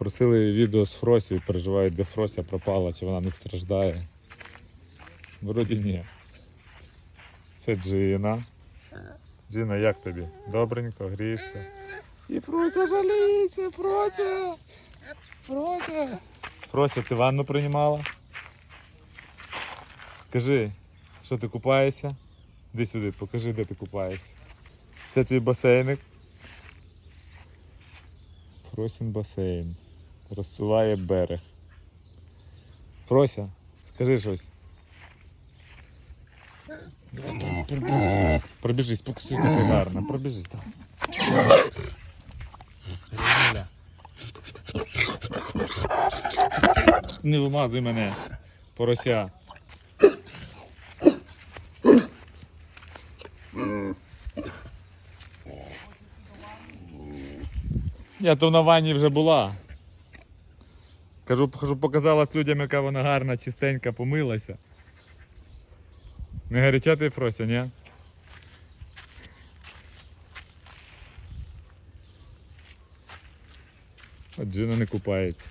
Просили відео з Фросі, переживають, де Фрося пропала, чи вона не страждає. Вроді ні. Це Джина. Джина, як тобі? Добренько, грієшся? І Фрося жаліється, Фрося! Фрося! Фрося, ти ванну приймала? Скажи, що ти купаєшся? Іди сюди, покажи, де ти купаєшся. Це твій басейник. Фросін басейн. Розсуває берег. Фрося, скажи щось. Пробіжись, покажи, яка ти гарна. Пробіжись там. Не вимазуй мене, порося. Я то на ванні вже була. Кажу, кажу, показалась людям, яка вона гарна, чистенька, помилася. Не гаряча ти, Фрося, ні? От Джина не купається.